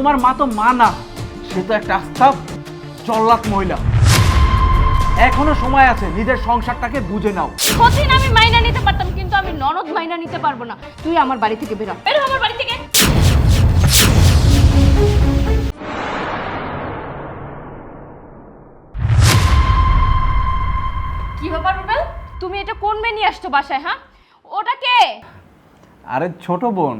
তোমার মা তো মা না সে তো একটা আস্থা জল্লাদ মহিলা। এখনও সময় আছে নিজের সংসারটাকে বুঝে নাও। কঠিন আমি মাইনা নিতে পারতাম কিন্তু আমি ননদ মাইনা নিতে পারব না। তুই আমার বাড়ি থেকে বেরো। বেরো আমার বাড়ি থেকে। কি ব্যাপার রুবেল? তুমি এটা কোন মেয়ে নিয়ে আসছো বাসায় হ্যাঁ? ওটা কে? আরে ছোট বোন।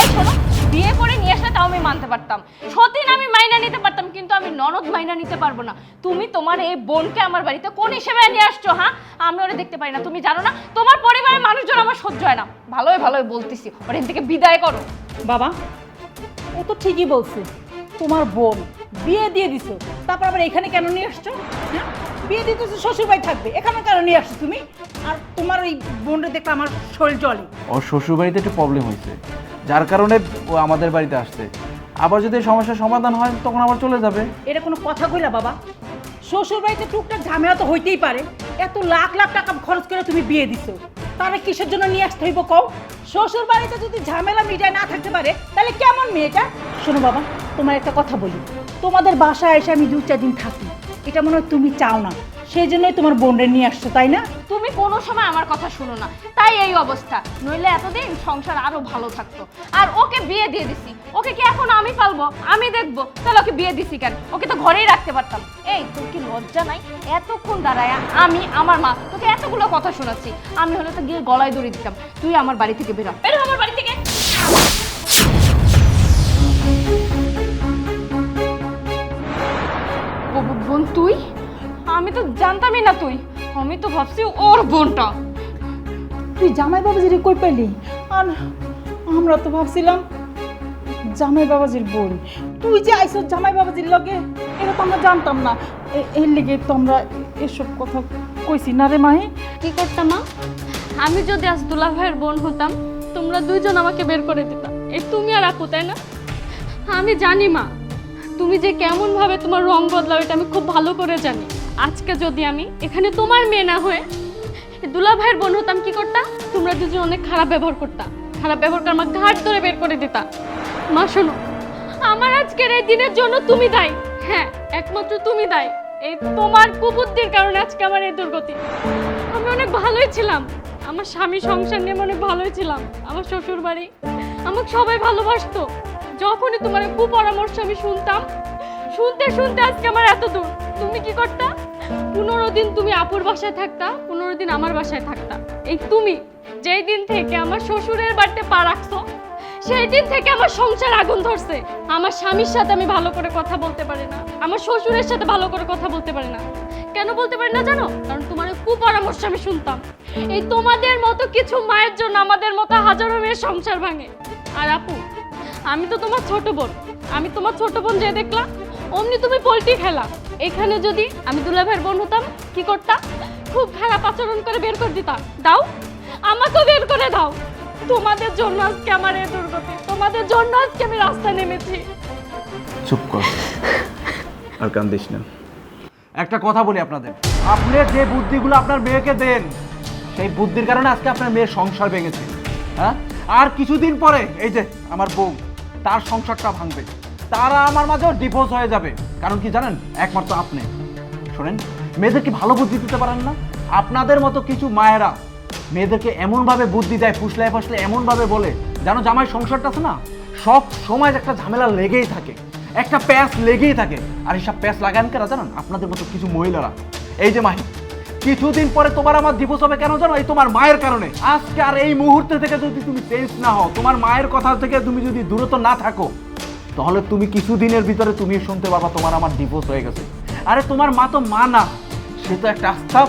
এই শোনো বিয়ে করে নিয়ে আসলে তাও আমি মানতে পারতাম। সতীন আমি মাইনা নিতে পারতাম কিন্তু আমি ননদ মাইনা নিতে পারব না। তুমি তোমার এই বোনকে আমার বাড়িতে কোন হিসেবে নিয়ে আসছো হ্যাঁ? আমি ওরে দেখতে পারি না। তুমি জানো না তোমার পরিবারের মানুষজন আমার সহ্য হয় না। ভালোই ভালোই বলতেছি। ওর থেকে বিদায় করো। বাবা ও তো ঠিকই বলছে। তোমার বোন বিয়ে দিয়ে দিছো। তারপর আবার এখানে কেন নিয়ে আসছো? হ্যাঁ? বিয়ে দিতে তো শ্বশুর বাড়ি থাকবে। এখানে কেন নিয়ে আসছো তুমি? আর তোমার এই বোনটা দেখলে আমার শরীর চলে ওর শ্বশুর বাড়িতে একটু প্রবলেম হয়েছে। যার কারণে ও আমাদের বাড়িতে আসছে। আবার যদি সমস্যার সমাধান হয়, তখন আবার চলে যাবে। এটা কোনো কথা কইলা বাবা। শ্বশুর বাড়িতে টুকটাক ঝামেলা তো হইতেই পারে। এত লাখ লাখ টাকা খরচ করে তুমি বিয়ে দিছো। তাহলে কিসের জন্য নিয়ে আসতে হইব কও? শ্বশুর বাড়িতে যদি ঝামেলা মিটায় না থাকতে পারে, তাহলে কেমন মেয়েটা শোনো বাবা, তোমার একটা কথা বলি। তোমাদের বাসায় এসে আমি দু চার দিন থাকি। এটা মনে হয় তুমি চাও না। সেই জন্যই তোমার বোনরে নিয়ে আসছো, তাই না? তুমি কোনো সময় আমার কথা শুনো না। তাই এই অবস্থা। নইলে এতদিন সংসার আরও ভালো থাকতো। আর ওকে বিয়ে দিয়ে দিছি। ওকে কি এখন আমি পালবো? আমি দেখব। তাহলে ওকে বিয়ে দিছি কেন? ওকে তো ঘরেই রাখতে পারতাম। এই, তোর কি লজ্জা নাই? এতক্ষণ দাঁড়ায় আমি, আমার মা, তোকে এতগুলো কথা শোনাচ্ছি। আমি হলে তো গিয়ে গলায় দড়ি দিতাম। তুই আমার বাড়ি থেকে বেরো। বেরো আমার বাড়ি থেকে। বোন তুই? আমি তো জানতামই না তুই। আমি তো ভাবছি ওর বোনটা। তুই জামাই বাবাজির কই পেলি? আর আমরা তো ভাবছিলাম জামাই বাবাজির বোন। তুই যে আইসো জামাই বাবাজির লগে এটা তো আমরা জানতাম না। এর লেগে তো আমরা এসব কথা কইছি না রে মাহি। কি করতাম মা? আমি যদি আজ দুলা ভাইয়ের বোন হতাম তোমরা দুইজন আমাকে বের করে দিতাম এই তুমি আর আপু তাই না? আমি জানি মা তুমি যে কেমন ভাবে তোমার রং বদলাও এটা আমি খুব ভালো করে জানি। আজকে যদি আমি এখানে তোমার মেয়ে না হয়ে দুলা ভাইয়ের বোন হতাম কি করতাম তোমরা দুজন অনেক খারাপ ব্যবহার করতা। খারাপ ব্যবহার করে আমার ঘাট ধরে বের করে দিতা। মা, শোনো, আমার আজকের এই দিনের জন্য তুমি দায়ী। হ্যাঁ একমাত্র তুমি দায়ী। এই তোমার কুবুদ্ধির কারণে আজকে আমার এই দুর্গতি। আমি অনেক ভালোই ছিলাম। আমার স্বামী সংসার নিয়ে অনেক ভালোই ছিলাম। আমার শ্বশুর বাড়ি আমাকে সবাই ভালোবাসতো। যখনই তোমার কুপরামর্শ আমি শুনতাম, শুনতে শুনতে আজকে আমার এত দূর। তুমি কি করতা? পনেরো দিন তুমি আপুর বাসায় থাকতা, পনেরো দিন আমার বাসায় থাকতা। এই তুমি যেই দিন থেকে আমার শ্বশুরের বাড়িতে পা রাখছো, সেই দিন থেকে আমার সংসার আগুন ধরছে। আমার স্বামীর সাথে আমি ভালো করে কথা বলতে পারি না। আমার শ্বশুরের সাথে ভালো করে কথা বলতে পারি না। কেন বলতে পারি না জানো? কারণ তোমার কুপরামর্শ আমি শুনতাম। এই তোমাদের মতো কিছু মায়ের জন্য আমাদের মতো হাজারো মেয়ের সংসার ভাঙে। আর আপু, আমি তো তোমার ছোট বোন। আমি তোমার ছোট বোন যে দেখলাম অমনি তুমি পোল্ট্রি খেলা। এখানে যদি আমি দুলাভাইয়ের বোন হতাম, কি করতাম খুব খারাপ আচরণ করে বের করে দিতাম দাও, আমাকেও বের করে দাও। তোমাদের জন্য আজকে আমার এই দুর্গতি। তোমাদের জন্য আজকে আমি রাস্তায় নেমেছি। চুপ কর। আর কান্দিস না। একটা কথা বলি আপনাদের। আপনি যে বুদ্ধিগুলো আপনার মেয়েকে দেন, সেই বুদ্ধির কারণে আজকে আপনার মেয়ের সংসার ভেঙেছে। হ্যাঁ? আর কিছুদিন পরে, এই যে আমার বউ, তার সংসারটা ভাঙবে। তারা আমার মাঝেও ডিভোর্স হয়ে যাবে। কারণ কি জানেন? একমাত্র আপনি। শোনেন, মেয়েদেরকে ভালো বুদ্ধি দিতে পারেন না? আপনাদের মতো কিছু মায়েরা মেয়েদেরকে এমনভাবে বুদ্ধি দেয়, ফুসলায় ফুসলে এমনভাবে বলে জানো জামাই সংসারটা আছে না, সব সময় একটা ঝামেলা লেগেই থাকে, একটা প্যাচ লেগেই থাকে। আর এইসব প্যাচ লাগান কেন জানেন? আপনাদের মতো কিছু মহিলারা। এই যে মাহি, কিছুদিন পরে তোমার আমার দিবস হবে কেন জানো? এই তোমার মায়ের কারণে। আজকে আর এই মুহূর্তে থেকে যদি তুমি চেঞ্জ না হও, তোমার মায়ের কথা থেকে তুমি যদি দূরত্ব না থাকো তাহলে তুমি কিছুদিনের ভিতরে তুমি শুনতে পাবা তোমার আমার ডিভোর্স হয়ে গেছে। আরে তোমার মা তো মা না, সে তো একটা আস্থা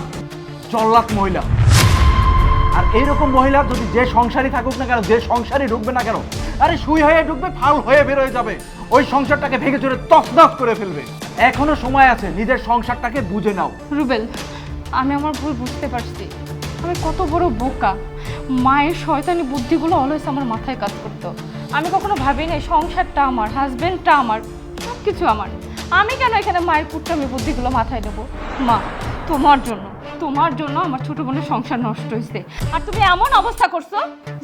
জল্লাদ মহিলা। আর এইরকম মহিলা যদি যে সংসারই থাকুক না কেন, যে সংসারই ঢুকবে না কেন, আরে সুই হয়ে ঢুকবে, ফাল হয়ে বেরোয় যাবে। ওই সংসারটাকে ভেঙে চড়ে তছনছ করে ফেলবে। এখনও সময় আছে, নিজের সংসারটাকে বুঝে নাও। রুবেল, আমি আমার ভুল বুঝতে পারছি। আমি কত বড় বোকা। মায়ের শয়তানি বুদ্ধিগুলো অলওয়েজ আমার মাথায় কাজ করতো। আমি কখনো ভাবি নাই সংসারটা আমার হাজবেন্ডটা আমার সব কিছু আমার। আমি কেন এখানে মায়ের কুট্টামি বুদ্ধিগুলো মাথায় দেবো মা তোমার জন্য তোমার জন্য আমার ছোট বোনের সংসার নষ্ট হয়েছে আর তুমি এমন অবস্থা করছ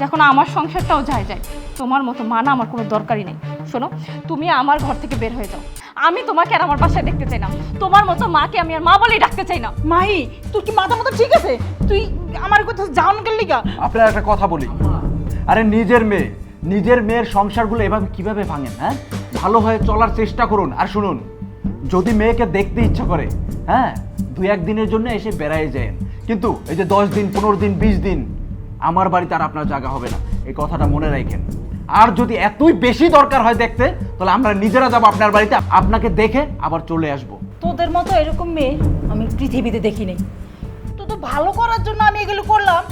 যখন আমার সংসারটাও যায় যায়। তোমার মতো মানা আমার কোনো দরকারই নেই। শোনো তুমি আমার ঘর থেকে বের হয়ে যাও। আমি তোমাকে আর আমার বাসায় দেখতে চাই না। তোমার মতো মাকে আমি আর মা বলেই ডাকতে চাই না। মাই তোর কি মাথা মতো ঠিক আছে? তুই আমার কথা জান গেলি আপনার একটা কথা বলি। আরে নিজের মেয়ে নিজের মেয়ের সংসারগুলো এভাবে কীভাবে ভাঙেন হ্যাঁ? ভালো হয়ে চলার চেষ্টা করুন। আর শুনুন, যদি মেয়েকে দেখতে ইচ্ছা করে হ্যাঁ দু একদিনের জন্য এসে বেড়াই যায়। কিন্তু এই যে দশ দিন, পনেরো দিন, বিশ দিন, আমার বাড়িতে আর আপনার জায়গা হবে না। এই কথাটা মনে রাখেন। আর যদি এতই বেশি দরকার হয় দেখতে, তাহলে আমরা নিজেরা যাব আপনার বাড়িতে, আপনাকে দেখে আবার চলে আসব। তোদের মতো এরকম মেয়ে আমি পৃথিবীতে দেখি নাই। তো তো ভালো করার জন্য আমি এগুলো করলাম।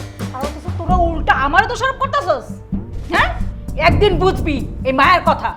তোরা উল্টা আমার সরব করতেছস। একদিন বুঝবি এই মায়ের কথা।